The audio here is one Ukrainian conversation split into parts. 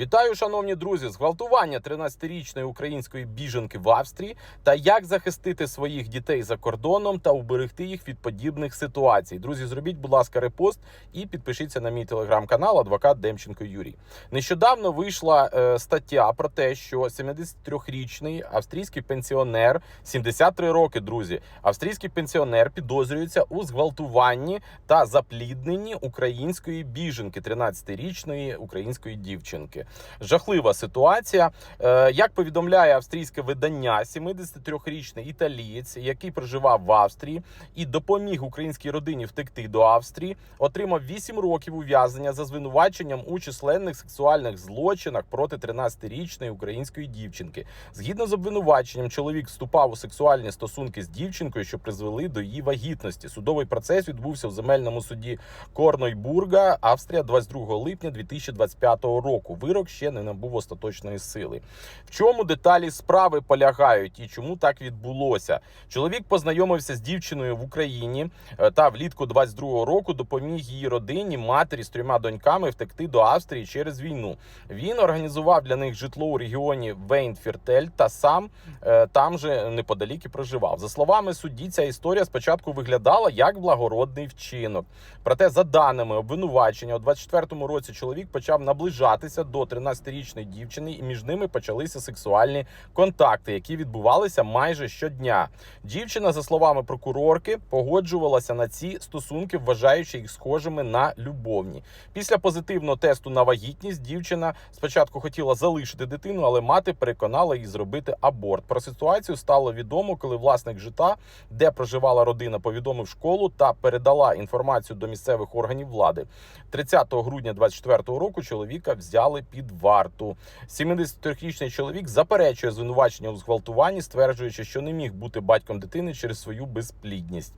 Вітаю, шановні друзі! Зґвалтування 13-річної української біженки в Австрії та як захистити своїх дітей за кордоном та уберегти їх від подібних ситуацій. Друзі, зробіть, будь ласка, репост і підпишіться на мій телеграм-канал Адвокат Демченко Юрій. Нещодавно вийшла е, стаття про те, що 73-річний австрійський пенсіонер, 73 роки, друзі, австрійський пенсіонер підозрюється у зґвалтуванні та заплідненні української біженки, 13-річної української дівчинки. Жахлива ситуація. Е, Як повідомляє австрійське видання, 73-річний італієць, який проживав в Австрії і допоміг українській родині втекти до Австрії, отримав 8 років ув'язнення за звинуваченням у численних сексуальних злочинах проти 13-річної української дівчинки. Згідно з обвинуваченням, чоловік вступав у сексуальні стосунки з дівчинкою, що призвели до її вагітності. Судовий процес відбувся в земельному суді Корнойбурга, Австрія, 22 липня 2025 року. Вирок ще не набув остаточної сили. В чому деталі справи полягають і чому так відбулося? Чоловік познайомився з дівчиною в Україні е, та влітку 22-го року допоміг її родині, матері з трьома доньками втекти до Австрії через війну. Він організував для них житло у регіоні Вейнфіртель та сам е, там же неподалік і проживав. За словами судді, ця історія спочатку виглядала як благородний вчинок. Проте, за даними обвинувачення, у 24-му році чоловік почав наближатися до 13-річної дівчини, і між ними почалися сексуальні контакти, які відбувалися майже щодня. Дівчина, за словами прокурорки, погоджувалася на ці стосунки, вважаючи їх схожими на любовні. Після позитивного тесту на вагітність дівчина спочатку хотіла залишити дитину, але мати переконала її зробити аборт. Про ситуацію стало відомо, коли власник житла, де проживала родина, повідомив школу та передала інформацію до місцевих органів влади. 30 грудня 24 року чоловіка взяли під варту. 73-річний чоловік заперечує звинувачення у зґвалтуванні, стверджуючи, що не міг бути батьком дитини через свою безплідність.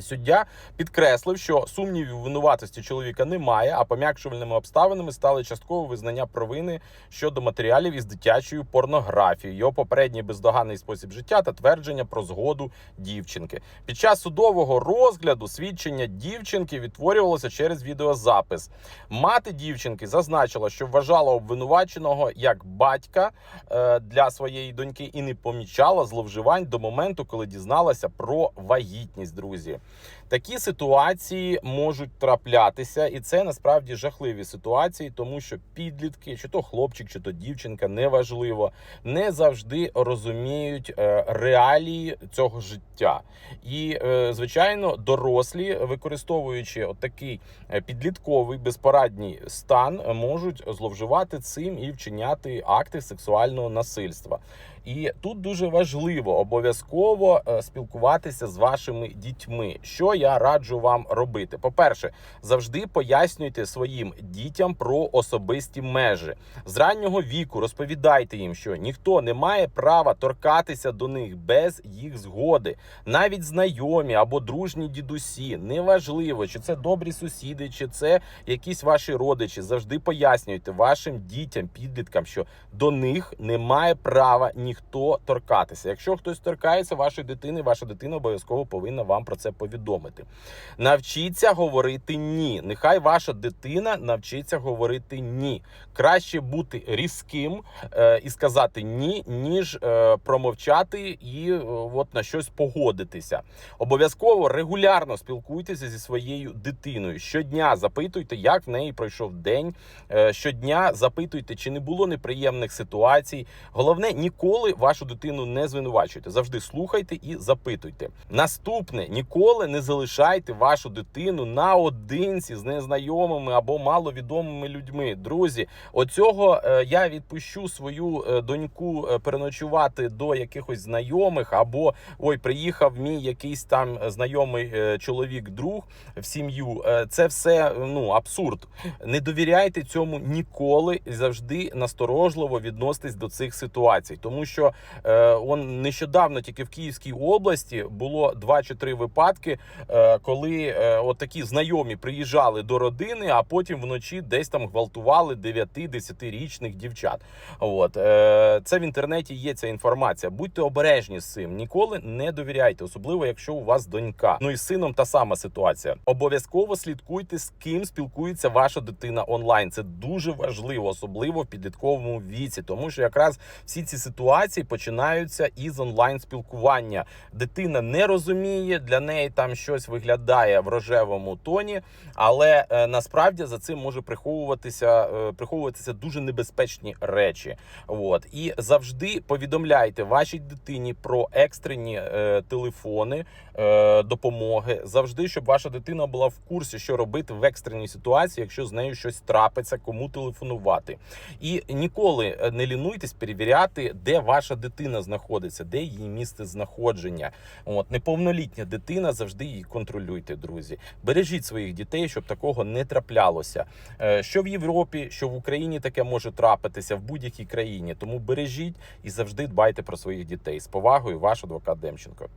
Суддя підкреслив, що сумнівів винуватості чоловіка немає, а пом'якшувальними обставинами стали часткове визнання провини щодо матеріалів із дитячою порнографією, його попередній бездоганний спосіб життя та твердження про згоду дівчинки. Під час судового розгляду свідчення дівчинки відтворювалося через відеозапис. Мати дівчинки зазначила, що вважала обвинуваченого як батька е, для своєї доньки і не помічала зловживань до моменту, коли дізналася про вагітність, друзі. Такі ситуації можуть траплятися, і це насправді жахливі ситуації, тому що підлітки, чи то хлопчик, чи то дівчинка, неважливо, не завжди розуміють е, реалії цього життя. І, е, звичайно, дорослі, використовуючи такий підлітковий безпорадній стан, е, можуть зловживати цим і вчиняти акти сексуального насильства. І тут дуже важливо обов'язково е, спілкуватися з вашими дітьми. Що я раджу вам робити? По-перше, завжди пояснюйте своїм дітям про особисті межі з раннього віку. Розповідайте їм, що ніхто не має права торкатися до них без їх згоди, навіть знайомі або дружні дідусі. Неважливо, чи це добрі сусіди, чи це якісь ваші родичі. Завжди пояснюйте вашим дітям, підліткам, що до них немає права ніхто торкатися. Якщо хтось торкається вашої дитини, ваша дитина обов'язково повинна вам про це повідомити. Навчіться говорити ні. Нехай ваша дитина навчиться говорити ні. Краще бути різким е, і сказати ні, ніж е, промовчати і е, от на щось погодитися. Обов'язково регулярно спілкуйтеся зі своєю дитиною. Щодня запитуйте, як в неї пройшов день. Е, щодня запитуйте, чи не було неприємних ситуацій. Головне, ніколи вашу дитину не звинувачуйте. Завжди слухайте і запитуйте. Наступне ніколи не залишайте вашу дитину наодинці з незнайомими або маловідомими людьми. Друзі, оцього е, я відпущу свою е, доньку е, переночувати до якихось знайомих, або ой, приїхав мій якийсь там знайомий чоловік, друг в сім'ю. Це все ну абсурд. Не довіряйте цьому ніколи і завжди насторожливо відноситесь до цих ситуацій, тому що е, он нещодавно тільки в Київській області було два чи три випадки е, коли е, от такі знайомі приїжджали до родини, а потім вночі десь там гвалтували 9-10-річних дівчат. От е, це в інтернеті є ця інформація. Будьте обережні з цим. Ніколи не довіряйте, особливо якщо у вас донька. Ну і з сином та сама ситуація. Обов'язково слідкуйте з ким спілкується ваша дитина онлайн. Це дуже важливо, особливо в підлітковому віці, тому що якраз всі ці ситуації починаються із онлайн спілкування. Дитина не розуміє, для неї там щось виглядає в рожевому тоні, але е, насправді за цим може приховуватися, е, приховуватися дуже небезпечні речі. От і завжди повідомляйте вашій дитині про екстрені е, телефони е, допомоги. Завжди, щоб ваша дитина була в курсі, що робити в екстреній ситуації, якщо з нею щось трапиться, кому телефонувати. І ніколи е, не лінуйтесь перевіряти, де ваша дитина знаходиться, де її місце знаходження. От неповнолітня дитина завжди її контролюйте, друзі. Бережіть своїх дітей, щоб такого не траплялося. Е, Що в Європі, що в Україні таке може трапитися в будь-якій країні. Тому бережіть і завжди дбайте про своїх дітей. З повагою, ваш адвокат Демченко.